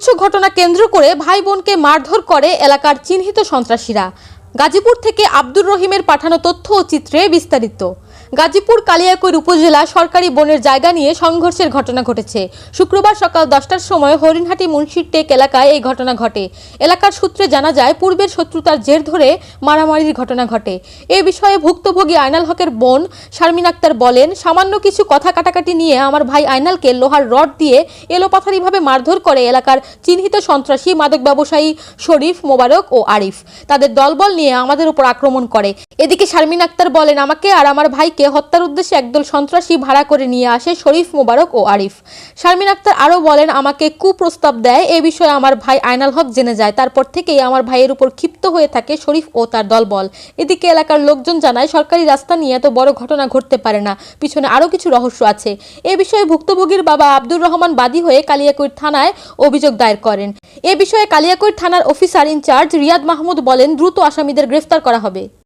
তুচ্ছ ঘটনা কেন্দ্র করে ভাই বোনকে মারধর করে এলাকার চিহ্নিত সন্ত্রাসীরা। গাজীপুর থেকে আব্দুর রহিমের পাঠানো তথ্য ও চিত্রে বিস্তারিত। গাজীপুর কালিয়াকৈর উপজেলা সরকারি বনের জায়গা নিয়ে সংঘর্ষের ঘটনা ঘটেছে। শুক্রবার সকাল দশটার সময় হরিণহাটি মুন্সির টেক এলাকায় এই ঘটনা ঘটে। এলাকার সূত্রে জানা যায়, পূর্বের শত্রুতার জের ধরে মারামারির ঘটনা ঘটে। এ বিষয়ে ভুক্তভোগী আয়নাল হকের বোন শারমিন আক্তার বলেন, সামান্য কিছু কথা কাটাকাটি নিয়ে আমার ভাই আয়নালকে লোহার রড দিয়ে এলোপাথারিভাবে মারধর করে এলাকার চিহ্নিত সন্ত্রাসী মাদক ব্যবসায়ী শরীফ মোবারক ও আরিফ। তাদের দলবল নিয়ে আমাদের উপর আক্রমণ করে। এদিকে শারমিন আক্তার বলেন, আমাকে আর আমার ভাইকে হত্যার উদ্দেশ্যে একদল সন্ত্রাসী ভাড়া করে নিয়ে আসে শরীফ মোবারক ও আরিফ। শারমিন আক্তার আরও বলেন, আমাকে কুপ্রস্তাব দেয়, এ বিষয়ে আমার ভাই আয়নাল হক জেনে যায়। তারপর থেকেই আমার ভাইয়ের উপর ক্ষিপ্ত হয়ে থাকে শরীফ ও তার দলবল। এদিকে এলাকার লোকজন জানায়, সরকারি রাস্তা নিয়ে এত বড় ঘটনা ঘটতে পারে না। পিছনে আরও কিছু রহস্য আছে। এ বিষয়ে ভুক্তভোগীর বাবা আব্দুর রহমান বাদী হয়ে কালিয়াকৈর থানায় অভিযোগ দায়ের করেন। এ বিষয়ে কালিয়াকৈর থানার অফিসার ইনচার্জ রিয়াদ মাহমুদ বলেন, দ্রুত আসামিদের গ্রেফতার করা হবে।